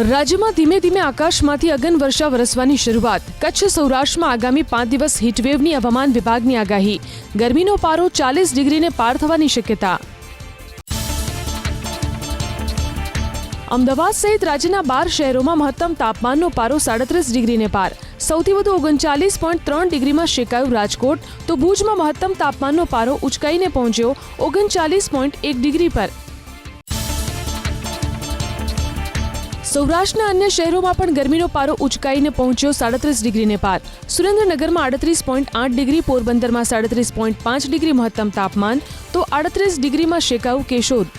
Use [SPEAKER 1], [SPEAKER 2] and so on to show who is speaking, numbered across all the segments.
[SPEAKER 1] રાજ્યમાં ધીમે ધીમે આકાશમાંથી અગન વર્ષા વરસવાની શરૂઆત. કચ્છ સૌરાષ્ટ્રમાં આગામી પાંચ દિવસ હીટવેવની હવામાન વિભાગની આગાહી. ગરમીનો પારો ચાલીસ ડિગ્રીને પાર થવાની શક્યતા. અમદાવાદ સહિત રાજ્યના બાર શહેરોમાં મહત્તમ તાપમાનનો પારો સાડત્રીસ ડિગ્રીને પાર. સૌથી વધુ ઓગણચાલીસ પોઈન્ટ ત્રણ ડિગ્રીમાં શેકાયું રાજકોટ. તો ભુજમાં મહત્તમ તાપમાનનો પારો ઉચકાઈને પહોંચ્યો ઓગણચાલીસ પોઈન્ટ એક ડિગ્રી પર. સૌરાષ્ટ્રના અન્ય શહેરોમાં પણ ગરમીનો પારો ઉચકાઈને પહોંચ્યો સાડત્રીસ ડિગ્રીને પાર. સુરેન્દ્રનગરમાં આડત્રીસ પોઈન્ટ આઠ ડિગ્રી, પોરબંદરમાં સાડત્રીસ પોઈન્ટ પાંચ ડિગ્રી મહત્તમ તાપમાન, તો આડત્રીસ ડિગ્રીમાં શેકાયું કેશોદ.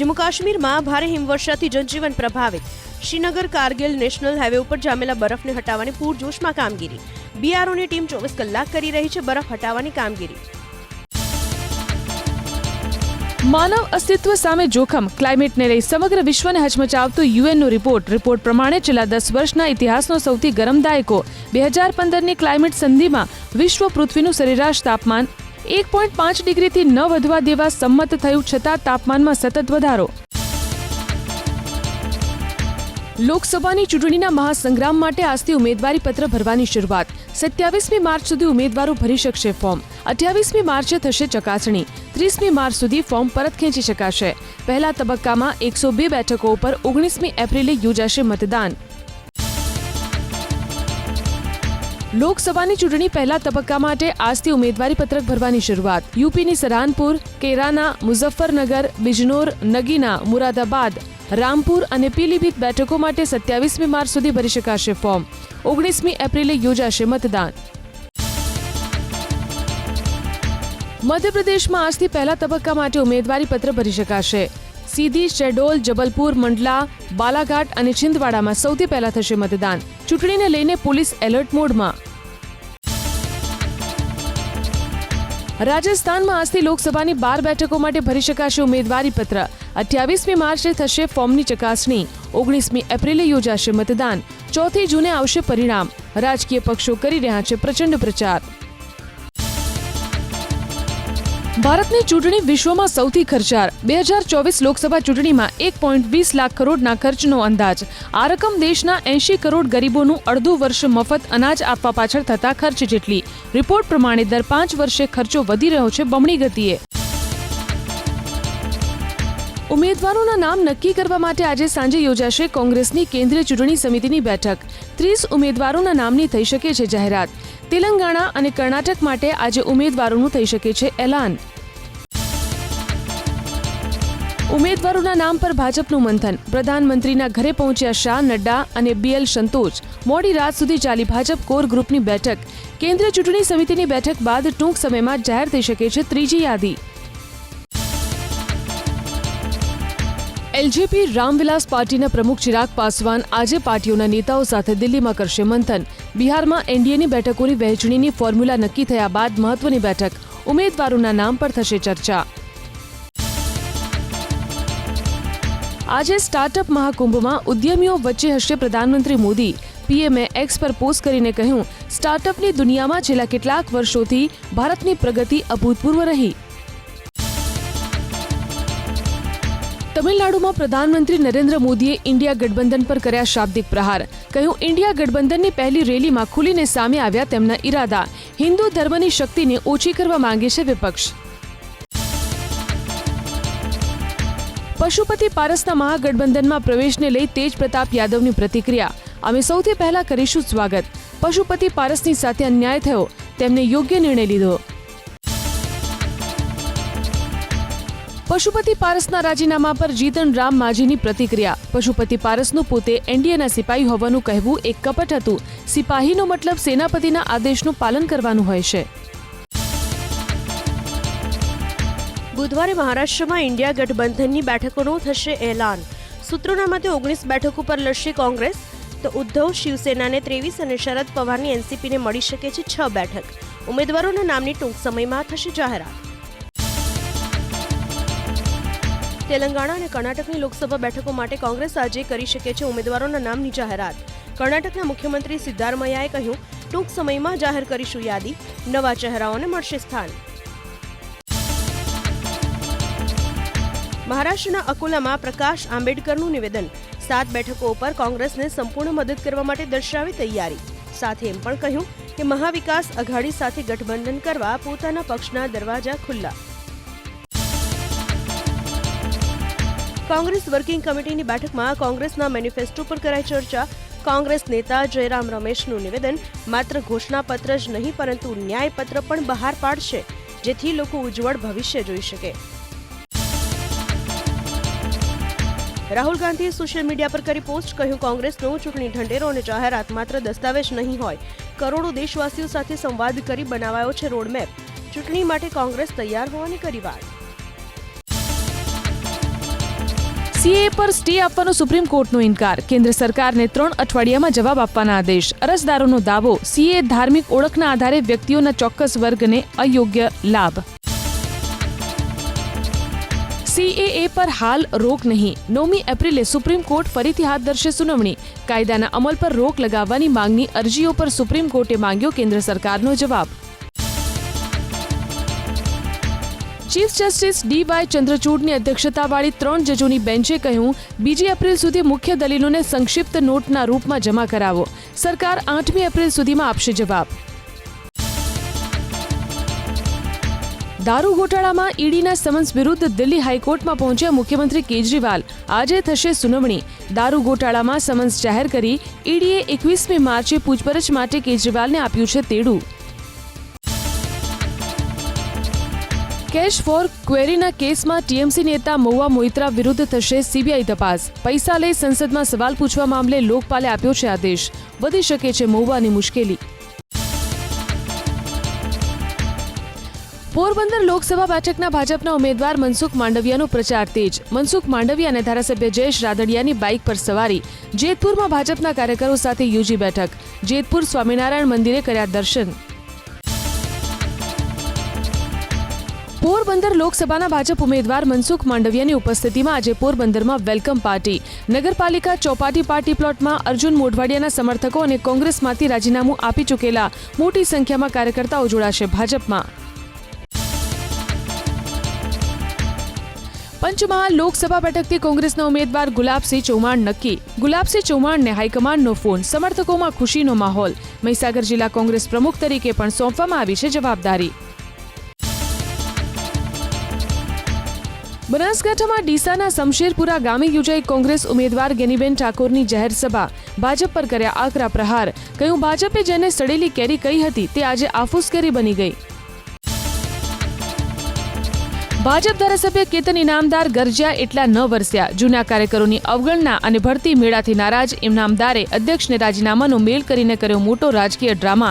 [SPEAKER 2] જમ્મુ કાશ્મીરમાં ભારે હિમવર્ષાથી જનજીવન પ્રભાવિત. શ્રીનગર, કારગિલ, નેશનલ હાઈવે ઉપર જામેલા બરફને હટાવવાની પૂરજોશમાં કામગીરી. બીઆરઓની ટીમ ચોવીસ કલાક કરી રહી છે બરફ હટાવવાની કામગીરી.
[SPEAKER 1] માનવ અસ્તિત્વ સામે જોખમ. ક્લાઇમેટને લઈ સમગ્ર વિશ્વને હચમચાવતો યુએનનો રિપોર્ટ રિપોર્ટ પ્રમાણે છેલ્લા દસ વર્ષના ઇતિહાસનો સૌથી ગરમ દાયકો બે હજાર પંદરની ક્લાઇમેટ સંધિમાં વિશ્વ પૃથ્વીનું સરેરાશ તાપમાન એક પોઈન્ટ પાંચ ડિગ્રીથી ન વધવા દેવા સંમત થયું, છતાં તાપમાનમાં સતત વધારો. લોકસભાની ચૂંટણીના મહાસંગ્રામ માટે આજથી ઉમેદવારી પત્ર ભરવાની શરૂઆત. સત્યાવીસમી માર્ચ સુધી ઉમેદવારો ભરી શકશે ફોર્મ. અઠ્યાવીસમી માર્ચે થશે ચકાસણી. ત્રીસમી માર્ચ સુધી ફોર્મ પરત ખેંચી શકાશે. પહેલા તબક્કામાં એકસો બે બેઠકો ઉપર ઓગણીસમી એપ્રિલે યોજાશે મતદાન. લોકસભાની ચૂંટણી પહેલા તબક્કા માટે આજથી ઉમેદવારી પત્રક ભરવાની શરૂઆત. યુપીની સરાનપુર, કેરાના, મુઝફ્ફરનગર, બિજનોર, નગીના, મુરાદાબાદ, રામપુર અને પીલીભીત બેઠકો માટે સત્યાવીસમી માર્ચ સુધી ભરી શકાશે ફોર્મ. ઓગણીસમી એપ્રિલે યોજાશે મતદાન. મધ્યપ્રદેશમાં આજથી પહેલા તબક્કા માટે ઉમેદવારી પત્ર ભરી શકાશે. સીધી શેડોલ જબલપુર, મંડલા, બાલાઘાટ અને છિંદવાડામાં સૌથી પહેલા થશે મતદાન. ચૂંટણીને લઈને પોલીસ એલર્ટ મોડમાં. રાજસ્થાનમાં આજથી લોકસભાની બાર બેઠકો માટે ભરી શકાશે ઉમેદવારી પત્ર અઠ્યાવીસમી માર્ચે થશે ફોર્મની ચકાસણી. ઓગણીસમી એપ્રિલે યોજાશે મતદાન. ચોથી જૂને આવશે પરિણામ. રાજકીય પક્ષો કરી રહ્યા છે પ્રચંડ પ્રચાર. ભારતની ચૂંટણી વિશ્વમાં સૌથી ખર્ચાળ. બે હજાર ચોવીસ લોકસભા ચૂંટણીમાં એક પોઈન્ટ વીસ લાખ કરોડના ખર્ચનો અંદાજ. આ રકમ દેશના એંશી કરોડ ગરીબોનું અડધું વર્ષ મફત અનાજ આપવા પાછળ થતા ખર્ચ જેટલી. રિપોર્ટ પ્રમાણે દર પાંચ વર્ષે ખર્ચો વધી રહ્યો છે બમણી ગતિએ. ઉમેદવારોના નામ નક્કી કરવા માટે આજે સાંજે યોજાશે કોંગ્રેસની કેન્દ્રીય ચૂંટણી સમિતિની બેઠક. ત્રીસ ઉમેદવારોના નામની થઈ શકે છે જાહેરાત. તેલંગાણા અને કર્ણાટક માટે આજે ઉમેદવારોનું થઈ શકે છે એલાન. ઉમેદવારોના નામ પર ભાજપનું મંથન. પ્રધાનમંત્રીના ઘરે પહોંચ્યા શાહ નડ્ડા અને બીએલ સંતોષ. મોડી રાત સુધી ચાલી ભાજપ કોર ગ્રુપની બેઠક. કેન્દ્રીય ચૂંટણી સમિતિની બેઠક બાદ ટૂંક સમયમાં જાહેર થઈ શકે છે ત્રીજી યાદી. એલજેપી રામવિલાસ પાર્ટીના પ્રમુખ ચિરાગ પાસવાન આજે પાર્ટીઓના નેતાઓ સાથે દિલ્હીમાં કરશે મંથન. બિહારમાં એનડીએની બેઠકોની વહેંચણીની ફોર્મ્યુલા નક્કી થયા બાદ મહત્વની બેઠક. ઉમેદવારોના નામ પર થશે ચર્ચા. આજે સ્ટાર્ટઅપ મહાકુંભમાં ઉદ્યમીઓ વચ્ચે હશે પ્રધાનમંત્રી મોદી. પીએમએ એક્સ પર પોસ્ટ કરીને કહ્યું, સ્ટાર્ટઅપની દુનિયામાં છેલ્લા કેટલાક વર્ષોથી ભારતની પ્રગતિ અભૂતપૂર્વ રહી. તમિલનાડુમાં પ્રધાનમંત્રી નરેન્દ્ર મોદીએ ઇન્ડિયા ગઠબંધન પર કર્યા શાબ્દિક પ્રહાર. કહ્યું, ઇન્ડિયા ગઠબંધનની પહેલી રેલીમાં ખુલીને સામે આવ્યા તેમના ઈરાદા. હિન્દુ ધર્મની શક્તિને ઓછી કરવા માંગે છે વિપક્ષ. પશુપતિ પારસના મહાગઠબંધનમાં પ્રવેશને લઈ તેજ પ્રતાપ યાદવની પ્રતિક્રિયા. અમે સૌથી પહેલા કરીશું સ્વાગત. પશુપતિ પારસની સાથે અન્યાય થયો. તેમને યોગ્ય નિર્ણય લીધો. પશુપતિ પારસના રાજીનામા પર જીતન રામ માજીની પ્રતિક્રિયા. પશુપતિ પારસનું પોતે એનડીએના સિપાહી હોવાનું કહેવું એક કપટ હતું. સિપાહીનો મતલબ સેનાપતિના આદેશનું પાલન કરવાનું હોય છે.
[SPEAKER 2] બુધવારે મહારાષ્ટ્રમાં ઇન્ડિયા ગઠબંધનની બેઠકોનું થશે એલાન. સૂત્રોના મતે ઓગણીસ બેઠક ઉપર લડશે કોંગ્રેસ. તો ઉદ્ધવ, શિવસેનાને ત્રેવીસ અને શરદ પવારની એનસીપીને મળી શકે છે છ બેઠક. ઉમેદવારોના નામની ટૂંક સમયમાં થશે જાહેરાત. તેલંગાણા અને કર્ણાટકની લોકસભા બેઠકો માટે કોંગ્રેસ આજે કરી શકે છે ઉમેદવારોના નામની જાહેરાત. કર્ણાટકના મુખ્યમંત્રી સિદ્ધારમૈયાએ કહ્યું, ટૂંક સમયમાં જાહેર કરીશું યાદી. નવા ચહેરાઓને મળશે સ્થાન. મહારાષ્ટ્રના અકોલામાં પ્રકાશ આંબેડકરનું નિવેદન. સાત બેઠકો ઉપર કોંગ્રેસને સંપૂર્ણ મદદ કરવા માટે દર્શાવી તૈયારી. સાથે એમ પણ કહ્યું કે મહાવિકાસ અઘાડી સાથે ગઠબંધન કરવા પોતાના પક્ષના દરવાજા ખુલ્લા. કોંગ્રેસ વર્કિંગ કમિટીની બેઠકમાં કોંગ્રેસના મેનિફેસ્ટો પર કરાઈ ચર્ચા. કોંગ્રેસ નેતા જયરામ રમેશનું નિવેદન માત્ર ઘોષણાપત્ર જ નહીં, પરંતુ ન્યાયપત્ર પણ બહાર પાડશે, જેથી લોકો ઉજ્જવળ ભવિષ્ય જોઈ શકે. રાહુલ ગાંધીએ સોશિયલ મીડિયા પર કરી પોસ્ટ કહ્યું, કોંગ્રેસનો ચૂંટણી ઢંઢેરો અને જાહેરાત માત્ર દસ્તાવેજ નહીં હોય, કરોડો દેશવાસીઓ સાથે સંવાદ કરી બનાવાયો છે રોડમેપ. ચૂંટણી માટે કોંગ્રેસ તૈયાર હોવાની કરી વાત
[SPEAKER 1] સીએ પર સ્ટે આપવાનો સુપ્રીમ કોર્ટનો ઇનકાર. કેન્દ્ર સરકારને ત્રણ અઠવાડિયામાં જવાબ આપવાના આદેશ. અરજદારોનો દાવો, સીએ ધાર્મિક ઓળખના આધારે વ્યક્તિઓના ચોક્કસ વર્ગને અયોગ્ય લાભ. સીએએ પર હાલ રોક નહીં. નવમી એપ્રિલે સુપ્રીમ કોર્ટ ફરીથી હાથ ધરશે સુનાવણી. કાયદાના અમલ પર રોક લગાવવાની માંગની અરજીઓ પર સુપ્રીમ કોર્ટે માંગ્યો કેન્દ્ર સરકારનો જવાબ. ચીફ જસ્ટિસ ડી વાય ચંદ્રચૂડની અધ્યક્ષતાવાળી ત્રણ જજોની બેન્ચે કહ્યું, બીજી એપ્રિલ સુધી મુખ્ય દલીલોને સંક્ષિપ્ત નોટના રૂપમાં જમા કરાવો. સરકાર આઠમી એપ્રિલ સુધીમાં આપશે જવાબ. દારૂ ગોટાળામાં ઈડીના સમન્સ વિરુદ્ધ દિલ્હી હાઈકોર્ટમાં પહોંચ્યા મુખ્યમંત્રી કેજરીવાલ. આજે થશે સુનાવણી. દારૂ ગોટાળામાં સમન્સ જાહેર કરી ઈડીએ એકવીસમી માર્ચે પૂછપરછ માટે કેજરીવાલને આપ્યું છે તેડું. કેશ ફોર ક્વેરીના કેસમાં ટીએમસી નેતા મહુવા મોઇત્રા વિરુદ્ધ થશે સીબીઆઈ તપાસ. પૈસા લઈ સંસદમાં સવાલ પૂછવા મામલે લોકપાલે આપ્યો છે આદેશ. વધી શકે છે મહુવાની મુશ્કેલી. પોરબંદર લોકસભા બેઠકના ભાજપના ઉમેદવાર મનસુખ માંડવિયાનો પ્રચાર તેજ. મનસુખ માંડવિયા અને ધારાસભ્ય જયેશ રાદડિયાની બાઇક પર સવારી. જેતપુરમાં ભાજપના કાર્યકરો સાથે યોજી બેઠક. જેતપુર સ્વામિનારાયણ મંદિરે કર્યા દર્શન. પોરબંદર લોકસભાના ભાજપ ઉમેદવાર મનસુખ માંડવિયાની ઉપસ્થિતિમાં આજે પોરબંદરમાં વેલકમ પાર્ટી. નગરપાલિકા ચોપાટી પાર્ટી પ્લોટમાં અર્જુન મોઢવાડિયાના સમર્થકો અને કોંગ્રેસમાંથી રાજીનામું આપી ચૂકેલા મોટી સંખ્યામાં કાર્યકર્તાઓ જોડાશે ભાજપમાં. પંચમહાલ લોકસભા બેઠકથી કોંગ્રેસના ઉમેદવાર ગુલાબસિંહ ચૌહાણ નક્કી. ગુલાબસિંહ ચૌહાણને હાઈકમાન્ડનો ફોન. સમર્થકોમાં ખુશીનો માહોલ. મહીસાગર જિલ્લા કોંગ્રેસ પ્રમુખ તરીકે પણ સોંપવામાં આવી છે જવાબદારી. બનાસકાંઠામાં ડીસાના શમશેરપુરા ગામે યોજાઈ કોંગ્રેસ ઉમેદવાર ગેનીબેન ઠાકોરની જાહેર સભા. ભાજપ પર કર્યા આકરા પ્રહાર. કહ્યું, ભાજપે જેને સડેલી કેરી કહી હતી, તે આજે આફૂસ કેરી બની ગઈ. ભાજપ ધારાસભ્ય કેતન ઇનામદાર ગરજ્યા એટલા ન વરસ્યા. જૂના કાર્યકરોની અવગણના અને ભરતી મેળાથી નારાજ ઇનામદારે અધ્યક્ષને રાજીનામાનો મેલ કરીને કર્યો મોટો રાજકીય ડ્રામા.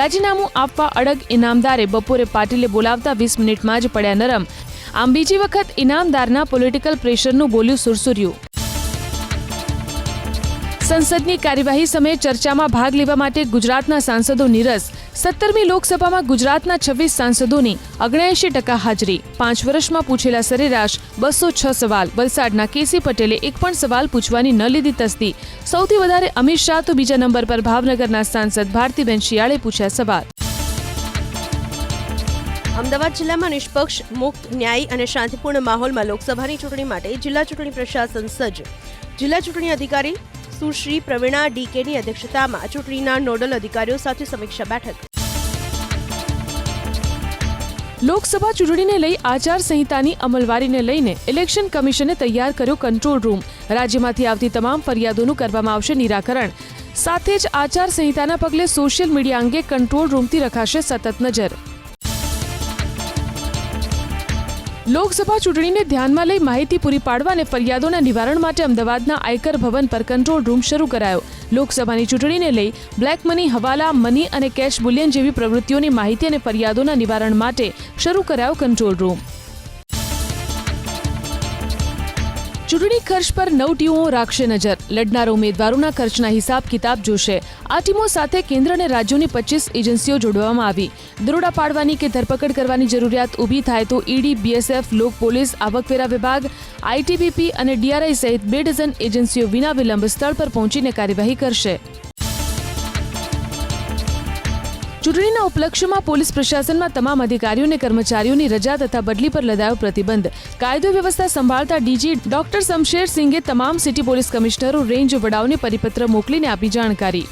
[SPEAKER 1] રાજીનામું આપવા અડગ ઇનામદારે બપોરે પાટીલે બોલાવતા વીસ મિનિટમાં જ પડ્યા નરમ. આમ બીજી વખત ઇનામદારના પોલિટિકલ પ્રેશરનું બોલ્યું સુરસુર્યું. સંસદની કાર્યવાહી સમયે ચર્ચામાં ભાગ લેવા માટે ગુજરાતના સાંસદો નીરસ. સત્તરમી લોકસભામાં ગુજરાતના છવ્વીસ સાંસદોની ઓગણએંશી ટકા હાજરી. પાંચ વર્ષમાં પૂછેલા સરેરાશ બસો છ સવાલ. વલસાડના કેસી પટેલે એક પણ સવાલ પૂછવાની ન લીધી તસ્દી. સૌથી વધારે અમિત શાહ તો બીજા નંબર પર ભાવનગરના સાંસદ ભારતીબેન શિયાળે પૂછ્યા સવાલ.
[SPEAKER 2] અમદાવાદ જિલ્લામાં નિષ્પક્ષ, મુક્ત, ન્યાયી અને શાંતિપૂર્ણ માહોલમાં લોકસભાની ચૂંટણી માટે જિલ્લા ચૂંટણી પ્રશાસન સજ્જ. જિલ્લા ચૂંટણી અધિકારી સુશ્રી પ્રવીણા ડીકેની અધ્યક્ષતામાં ચૂંટણીના નોડલ અધિકારીઓ સાથે સમીક્ષા બેઠક.
[SPEAKER 1] લોકસભા ચૂંટણીને લઈ આચાર સંહિતાની અમલવારીને લઈને ઇલેક્શન કમિશને તૈયાર કર્યો કંટ્રોલ રૂમ. રાજ્યમાંથી આવતી તમામ ફરિયાદોનું કરવામાં આવશે નિરાકરણ. સાથે જ આચાર સંહિતાના પગલે સોશિયલ મીડિયા અંગે કંટ્રોલ રૂમથી રખાશે સતત નજર. લોકસભા ચૂંટણીને ધ્યાનમાં લઈ માહિતી પૂરી પાડવા અને ફરિયાદોના નિવારણ માટે અમદાવાદના આયકર ભવન પર કંટ્રોલ રૂમ શરૂ કરાયો. લોકસભાની ચૂંટણીને લઈ બ્લેક મની હવાલા, મની અને કેશ બુલિયન જેવી પ્રવૃત્તિઓની માહિતી અને ફરિયાદોના નિવારણ માટે શરૂ કરાયો કંટ્રોલ રૂમ. ચૂંટણી ખર્ચ પર નવ ટીમો રાખશે નજર. લડનારા ઉમેદવારોના ખર્ચના હિસાબ કિતાબ જોશે. આ ટીમો સાથે કેન્દ્ર અને રાજ્યોની પચીસ એજન્સીઓ જોડવામાં આવી. દરોડા પાડવાની કે ધરપકડ કરવાની જરૂરિયાત ઊભી થાય તો ઈડી, બીએસએફ, લોક પોલીસ, આવકવેરા વિભાગ, આઈટીબીપી અને ડીઆરઆઈ સહિત બે ડઝન એજન્સીઓ વિના વિલંબ સ્થળ પર પહોંચીને કાર્યવાહી કરશે. ચૂંટણીના ઉપલક્ષ્યમાં પોલીસ પ્રશાસનમાં તમામ અધિકારીઓ અને કર્મચારીઓની રજા તથા બદલી પર લદાયો પ્રતિબંધ. કાયદો વ્યવસ્થા સંભાળતા ડીજી ડોક્ટર શમશેર સિંઘે તમામ સિટી પોલીસ કમિશનરો, રેન્જ વડાઓને પરિપત્ર મોકલીને આપી જાણકારી.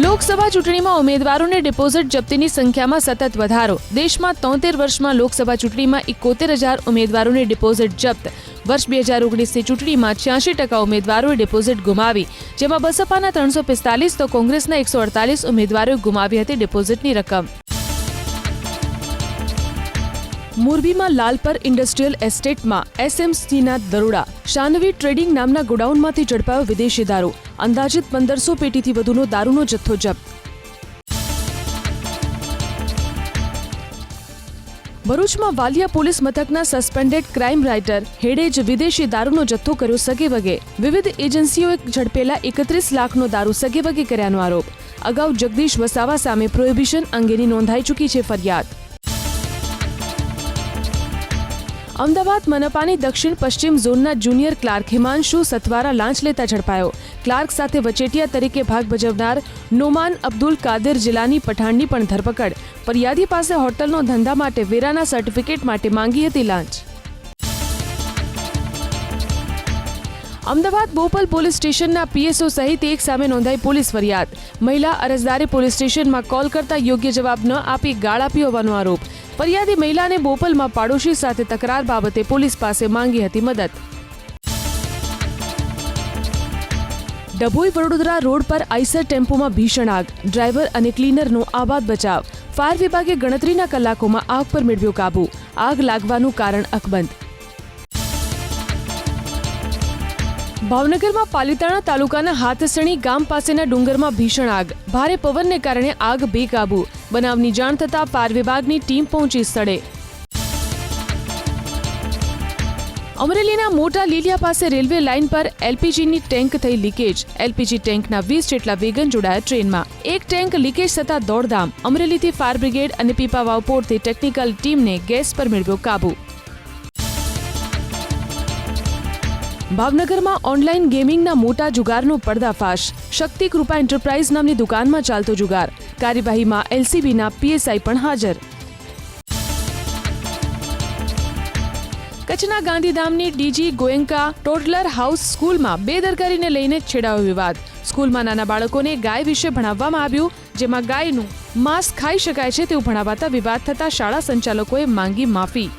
[SPEAKER 1] લોકસભા ચૂંટણીમાં ઉમેદવારોને ડિપોઝિટ જપ્તીની સંખ્યામાં સતત વધારો. દેશમાં તોતેર વર્ષમાં લોકસભા ચૂંટણીમાં એકોતેર હજાર ઉમેદવારોને ડિપોઝિટ જપ્ત. વર્ષ બે હજાર ઓગણીસની ચૂંટણીમાં છ્યાસી ટકા ઉમેદવારોએ ડિપોઝિટ ગુમાવી. જેમાં બસપાના ત્રણસો પિસ્તાલીસ તો કોંગ્રેસના એકસો અડતાલીસ ઉમેદવારોએ ગુમાવી હતી ડિપોઝિટની રકમ. મોરબીમાં લાલપર ઇન્ડસ્ટ્રીયલ એસ્ટેટમાં એસએમસીના દરોડા. શાનવી ટ્રેડિંગ નામના ગોડાઉનમાંથી ઝડપાયો વિદેશી દારૂ. અંદાજિત પંદરસો પેટીથી વધુનો દારૂનો જથ્થો જપ્ત. ભરૂચમાં વાલિયા પોલીસ મથકના સસ્પેન્ડેડ ક્રાઇમ રાઇટર હેડે જ વિદેશી દારૂનો જથ્થો કર્યો સગે વગે વિવિધ એજન્સીઓએ ઝડપેલા એકત્રીસ લાખનો દારૂ સગે વગે કર્યાનો આરોપ. અગાઉ જગદીશ વસાવા સામે પ્રોહિબિશન અંગેની નોંધાઈ ચૂકી છે ફરિયાદ. અમદાવાદ મનપાની દક્ષિણ પશ્ચિમ ઝોનના જુનિયર ક્લાર્ક હિમાંશુ સથવારા લાંચ લેતા ઝડપાયો. ક્લાર્ક સાથે વચેટિયા તરીકે ભાગ ભજવનાર નોમાન અબ્દુલ કાદર જિલ્લાની પઠાણની પણ ધરપકડ. ફરિયાદી પાસે હોટલનો ધંધા માટે વેરાના સર્ટિફિકેટ માટે માંગી હતી લાંચ. અમદાવાદ બોપલ પોલીસ સ્ટેશનના પીએસઓ સહિત એક સામે નોંધાઈ પોલીસ ફરિયાદ. મહિલા અરજદારે પોલીસ સ્ટેશનમાં કોલ કરતા યોગ્ય જવાબ ન આપી ગાળ આપી હોવાનો આરોપ. ફરિયાદી મહિલાને બોપલમાં પાડોશી સાથે તકરાર બાબતે પોલીસ પાસે માંગી હતી મદદ. ડભોઈ વડોદરા રોડ પર આઈસર ટેમ્પોમાં ભીષણ આગ. ડ્રાઈવર અને ક્લીનરનો આબાદ બચાવ. ફાયર વિભાગે ગણતરીના કલાકોમાં આગ પર મેળવ્યો કાબુ. આગ લાગવાનું કારણ અકબંધ. ભાવનગરમાં પાલીતાણા તાલુકાના હાથસણી ગામ પાસેના ડુંગરમાં ભીષણ આગ. ભારે પવનને કારણે આગ બેકાબુ. બનાવની જાણ થતાં ફાયર વિભાગની ટીમ પહોંચી સ્થળે. અમરેલીના મોટા લીલિયા પાસે રેલવે લાઇન પર એલપીજીની ટેન્ક થઈ લીકેજ. એલપીજી ટેન્કના વીસ જેટલા વેગન જોડાયા ટ્રેનમાં. એક ટેન્ક લીકેજ થતા દોડધામ. અમરેલીથી ફાયર બ્રિગેડ અને પીપાવાવ પોર્ટથી ટેકનિકલ ટીમને ગેસ પર મેળવ્યો કાબુ. ભાવનગરમાં ઓનલાઈન ગેમિંગના મોટા જુગારનો પર્દાફાશ. શક્તિ કૃપા એન્ટરપ્રાઇઝ નામની દુકાનમાં ચાલતો જુગાર. કાર્યવાહીમાં એલસીબીના પીએસઆઈ પણ હાજર. કચ્છના ગાંધીધામની ડીજી ગોયંકા ટોડલર હાઉસ સ્કૂલમાં બેદરકારીને લઈને છેડાયો વિવાદ. સ્કૂલમાં નાના બાળકોને ગાય વિશે ભણાવવામાં આવ્યું, જેમાં ગાયનું માંસ ખાઈ શકાય છે તેવું ભણાવાતા વિવાદ થતા શાળા સંચાલકોએ માંગી માફી.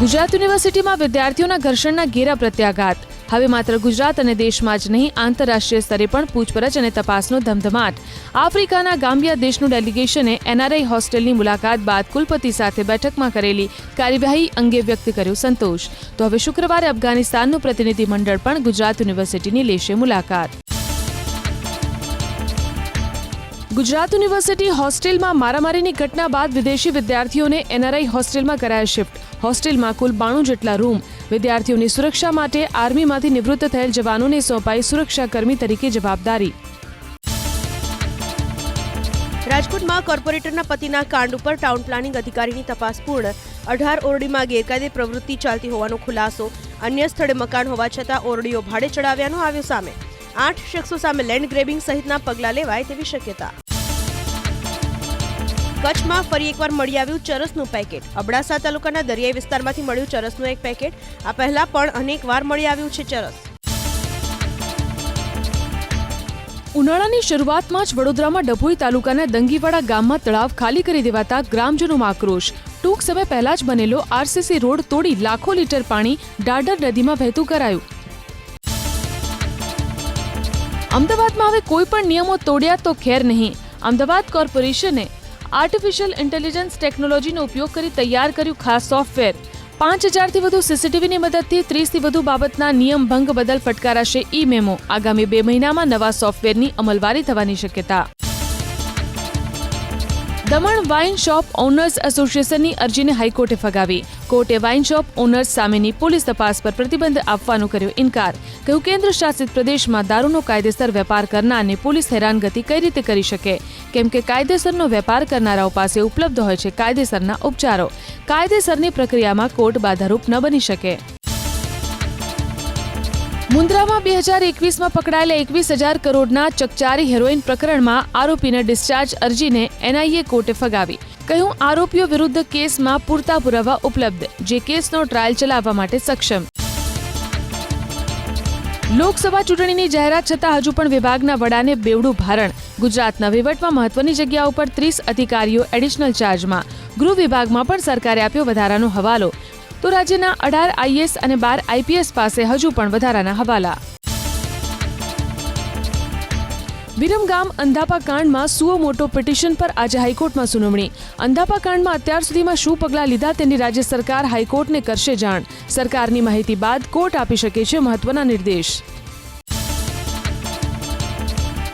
[SPEAKER 1] ગુજરાત યુનિવર્સિટીમાં વિદ્યાર્થીઓના ઘર્ષણના ઘેરા પ્રત્યાઘાત. હવે માત્ર ગુજરાત અને દેશમાં જ નહીં, આંતરરાષ્ટ્રીય સ્તરે પણ પૂછપરછ અને તપાસનો ધમધમાટ. આફ્રિકાના ગામ્બિયા દેશનું ડેલિગેશને એનઆરઆઈ હોસ્ટેલની મુલાકાત બાદ કુલપતિ સાથે બેઠકમાં કરેલી કાર્યવાહી અંગે વ્યક્ત કર્યો સંતોષ. તો હવે શુક્રવારે અફઘાનિસ્તાનનું પ્રતિનિધિમંડળ પણ ગુજરાત યુનિવર્સિટીની લેશે મુલાકાત. ગુજરાત યુનિવર્સિટી હોસ્ટેલમાં મારામારીની ઘટના બાદ વિદેશી વિદ્યાર્થીઓને એનઆરઆઈ હોસ્ટેલમાં કરાયા શિફ્ટ. હોસ્ટેલમાં કુલ બાણું જેટલા રૂમ. વિદ્યાર્થીઓની સુરક્ષા માટે આર્મીમાંથી નિવૃત્ત થયેલ જવાનોને સોંપાઈ સુરક્ષાકર્મી તરીકે જવાબદારી.
[SPEAKER 2] રાજકોટમાં કોર્પોરેટરના પતિના કાંડ ઉપર ટાઉન પ્લાનિંગ અધિકારીની તપાસ પૂર્ણ. અઢાર ઓરડીમાં ગેરકાયદે પ્રવૃત્તિ ચાલતી હોવાનો ખુલાસો. અન્ય સ્થળે મકાન હોવા છતાં ઓરડીઓ ભાડે ચડાવ્યાનો આવ્યો સામે. આઠ શખ્સો સામે લેન્ડ ગ્રેબિંગ સહિતના પગલાં લેવાય તેવી શક્યતા. કચ્છમાં ફરી એકવાર મળી આવ્યું ચરસનું પેકેટ. અબડાસા તાલુકાના દરિયાઈ વિસ્તારમાંથી મળ્યું ચરસનું એક પેકેટ. આ પહેલા પણ અનેક વાર મળી આવ્યું છે ચરસ.
[SPEAKER 1] ઉનાળાની શરૂઆતમાં જ વડોદરામાં ડભોઈ તાલુકાના દંગીવાડા ગામમાં તળાવ ખાલી કરી દેવાતા ગ્રામજનોમાં આક્રોશ. ટૂંક સમય પહેલા જ બનેલો આરસીસી રોડ તોડી લાખો લીટર પાણી ડાડર નદીમાં વહેતું કરાયું. અમદાવાદમાં હવે કોઈ પણ નિયમો તોડ્યા તો ખેર નહીં. અમદાવાદ કોર્પોરેશને આર્ટિફિશિયલ ઇન્ટેલિજન્સ ટેકનોલોજીનો ઉપયોગ કરી તૈયાર કર્યું ખાસ સોફ્ટવેર. પાંચ હજારથી વધુ સીસીટીવીની મદદથી ત્રીસથી વધુ બાબતના નિયમ ભંગ બદલ ફટકારાશે ઈ મેમો. આગામી બે મહિનામાં નવા સોફ્ટવેરની અમલવારી થવાની શક્યતા. દમણ વાઇન શોપ ઓનર્સ એસોસિએશનની અરજીને હાઈકોર્ટે ફગાવી. કોર્ટે વાઇન શોપ ઓનર્સ સામેની પોલીસ તપાસ પર પ્રતિબંધ આપવાનો કર્યો ઇનકાર. કહ્યું, કેન્દ્ર શાસિત પ્રદેશમાં દારૂનો કાયદેસર વેપાર કરનારને પોલીસ હેરાનગતિ કઈ રીતે કરી શકે? કેમ કે કાયદેસરનો વેપાર કરનારાઓ પાસે ઉપલબ્ધ હોય છે કાયદેસરના ઉપચારો. કાયદેસરની પ્રક્રિયામાં કોર્ટ બાધારૂપ ન બની શકે. મુન્દ્રામાં બે હજાર એકવીસમાં પકડાયેલા એકવીસ હજાર કરોડના ચકચારી હેરોઇન પ્રકરણમાં આરોપીને ડિસ્ચાર્જ અરજીને એનઆઈએ કોર્ટે ફગાવી. કહ્યું, આરોપીઓ વિરુદ્ધ કેસમાં પૂરતા પુરાવા ઉપલબ્ધ, જે કેસનો ટ્રાયલ ચલાવવા માટે સક્ષમ. લોકસભા ચૂંટણીની જાહેરાત છતાં હજુ પણ વિભાગના વડાને બેવડું ભારણ. ગુજરાતના વહીવટમાં મહત્વની જગ્યા ઉપર ત્રીસ અધિકારીઓ એડિશનલ ચાર્જમાં. ગૃહ વિભાગમાં પણ સરકારે આપ્યો વધારાનો હવાલો. તો રાજ્યના અઢાર આઈએસ અને બાર આઈપીએસ પાસે હજુ પણ વધારાના હવાલા. વિરમગામ અંધાપા કાંડમાં સુઓ મોટો પિટિશન પર આજે હાઈકોર્ટમાં સુનાવણી. અંધાપા કાંડમાં અત્યાર સુધીમાં શું પગલાં લીધા તેની રાજ્ય સરકાર હાઈકોર્ટને કરશે જાણ. સરકારની માહિતી બાદ કોર્ટ આપી શકે છે મહત્વના નિર્દેશ.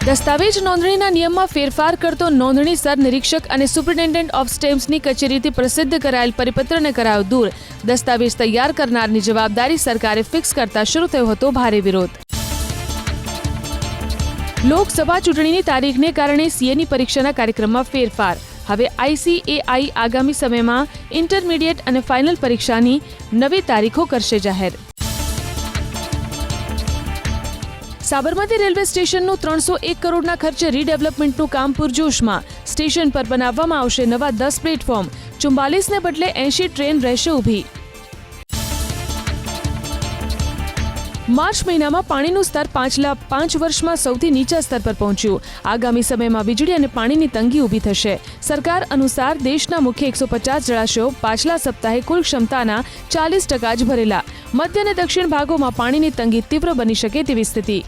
[SPEAKER 1] દસ્તાવેજ નોંધણીના નિયમમાં ફેરફાર કરતો નોંધણી સર નિરીક્ષક અને સુપ્રિન્ટેન્ડન્ટ ઓફ સ્ટેમ્પ્સની કચેરીથી પ્રસિદ્ધ કરાયેલ પરિપત્રને કરાયો દૂર. દસ્તાવેજ તૈયાર કરનારની જવાબદારી સરકારે ફિક્સ કરતા શરૂ થયો હતો ભારે વિરોધ. લોકસભા ચૂંટણીની તારીખને કારણે સીએની પરીક્ષાના કાર્યક્રમમાં ફેરફાર. હવે આઈસીએઆઈ આગામી સમયમાં ઇન્ટરમીડિયેટ અને ફાઇનલ પરીક્ષાની નવી તારીખો કરશે જાહેર. સાબરમતી રેલવે સ્ટેશનનું ત્રણસો એક કરોડના ખર્ચે રીડેવલપમેન્ટનું કામ પૂરજોશમાં. સ્ટેશન પર બનાવવામાં આવશે નવા દસ પ્લેટફોર્મ. ચુમ્બાલીસને બદલે એંશી ટ્રેન રહેશે ઊભી. માર્ચ મહિનામાં પાણીનું સ્તર પાંચલા પાંચ વર્ષમાં સૌથી નીચા સ્તર પર પહોંચ્યું. આગામી સમયમાં વીજળી અને પાણીની તંગી ઊભી થશે. સરકાર અનુસાર દેશના મુખ્ય એકસો પચાસ જળાશયો પાછલા સપ્તાહે કુલ ક્ષમતાના ચાલીસ ટકા જ ભરેલા. મધ્ય અને દક્ષિણ ભાગોમાં પાણીની તંગી તીવ્ર બની શકે તેવી સ્થિતિ.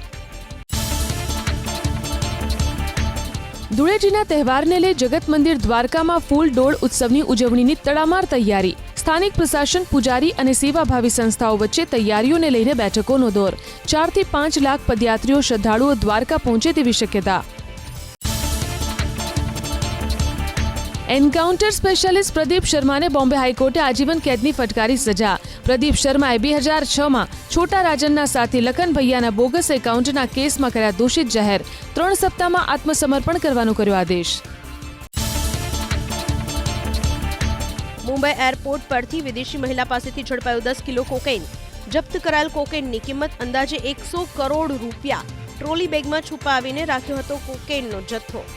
[SPEAKER 1] ધૂળેટીના તહેવારને લઈ જગત મંદિર દ્વારકામાં ફૂલ ડોળ ઉત્સવની ઉજવણીની તડામાર તૈયારી. સ્થાનિક પ્રશાસન, પૂજારી અને સેવાભાવી સંસ્થાઓ વચ્ચે તૈયારીઓને લઈને બેઠકોનો દોર. ચારથી પાંચ લાખ પદયાત્રીઓ શ્રદ્ધાળુઓ દ્વારકા પહોંચે તેવી શક્યતા. એન્કાઉન્ટર સ્પેશિયાલિસ્ટ પ્રદીપ શર્માને બોમ્બે હાઈકોર્ટે આજીવન કેદની ફટકારી સજા. પ્રદીપ શર્માએ બે હજાર છમાં છોટા રાજનના સાથી લખન ભૈયાના બોગસ એકાઉન્ટના કેસમાં કર્યા દોષિત જાહેર. ત્રણ સપ્તાહમાં આત્મસમર્પણ કરવાનો કર્યો આદેશ.
[SPEAKER 2] મુંબઈ એરપોર્ટ પરથી વિદેશી મહિલા પાસેથી ઝડપાયો દસ કિલો કોકેન જપ્ત કરાયેલ કોકેનની કિંમત અંદાજે એકસો કરોડ રૂપિયા. ટ્રોલી બેગમાં છુપાવીને રાખ્યો હતો કોકેનનો જથ્થો.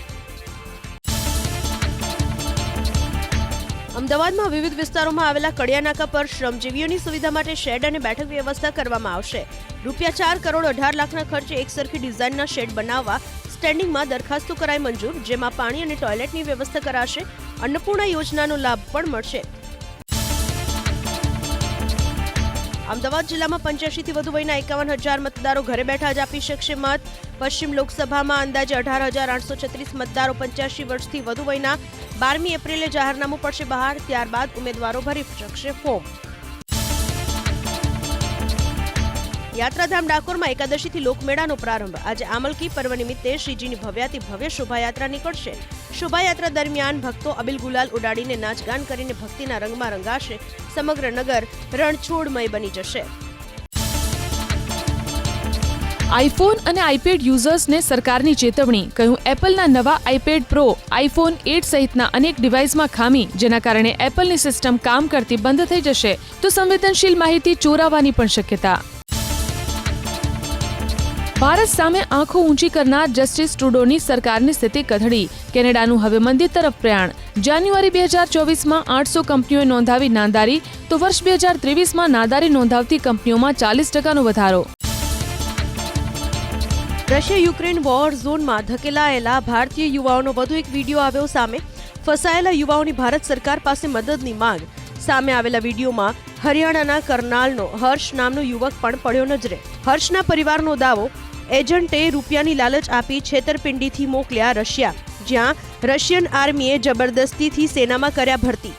[SPEAKER 2] અમદાવાદમાં વિવિધ વિસ્તારોમાં આવેલા કડિયાનાકા પર શ્રમજીવીઓની સુવિધા માટે શેડ અને બેઠક વ્યવસ્થા કરવામાં આવશે. રૂપિયા ચાર કરોડ અઢાર લાખના ખર્ચે એક સરખી ડિઝાઇનના શેડ બનાવવા સ્ટેન્ડિંગમાં દરખાસ્તો કરાઈ મંજૂર, જેમાં પાણી અને ટોયલેટની વ્યવસ્થા કરાશે. અન્નપૂર્ણા યોજનાનો લાભ પણ મળશે. અમદાવાદ જિલ્લામાં પંચ્યાસીથી વધુ વયના એકાવન હજાર મતદારો ઘરે બેઠા જ આપી શકશે મત. પશ્ચિમ લોકસભામાં અંદાજે અઢાર હજાર આઠસો છત્રીસ મતદારો પંચ્યાસી વર્ષથી વધુ વયના. બારમી એપ્રિલે જાહેરનામું પડશે બહાર, ત્યારબાદ ઉમેદવારો ભરી શકશે ફોર્મ યાત્રાધામ ડાકોરમાં એકાદશીથી લોકમેળાનો પ્રારંભ. આજે આમલકી પર્વ નિમિત્તે શ્રીજીની ભવ્યાથી ભવ્ય શોભાયાત્રા નીકળશે. શોભાયાત્રા દરમિયાન ભક્તો અબિલ ગુલાલ ઉડાડીને નાચગાન કરીને ભક્તિના રંગમાં રંગાશે. સમગ્ર નગર રણછોડમય બની જશે.
[SPEAKER 1] આઈફોન અને આઈપેડ યુઝર્સને સરકારની ચેતવણી. કહ્યું, એપલના નવા આઈપેડ પ્રો આઈફોન એટ સહિતના અનેક ડિવાઇસમાં ખામી. જેના કારણે એપલની સિસ્ટમ કામ કરતી બંધ થઈ જશે. તો સંવેદનશીલ માહિતી ચોરાવાની પણ શક્યતા. ભારત સામે આંખો ઊંચી કરનાર જસ્ટિસ ટ્રુડોની સરકારની સ્થિતિ કથળી. કેનેડાનું હવે મંદિર તરફ પ્રયાણ. જાન્યુઆરી બે હજાર ચોવીસમાં આઠસો કંપનીઓએ નોંધાવી નાદારી, તો વર્ષ બે હજાર ત્રેવીસમાં નાદારી નોંધાવતી કંપનીઓમાં ચાલીસ ટકાનો વધારો.
[SPEAKER 2] રશિયા યુક્રેન વોર ઝોનમાં ધકેલાયેલા ભારતીય યુવાઓનો વધુ એક વીડિયો આવ્યો સામે. ફસાયેલા યુવાઓની ભારત સરકાર પાસે મદદની માંગ. સામે આવેલા વિડીયોમાં હરિયાણાના કરનાલનો હર્ષ નામનો યુવક પણ પડ્યો નજરે. હર્ષના પરિવારનો દાવો એજન્ટે રૂપિયાની લાલચ આપી છેતરપિંડીથી મોકલ્યા રશિયા જ્યાં રશિયન આર્મીએ જબરદસ્તીથી સેનામાં કર્યા ભરતી.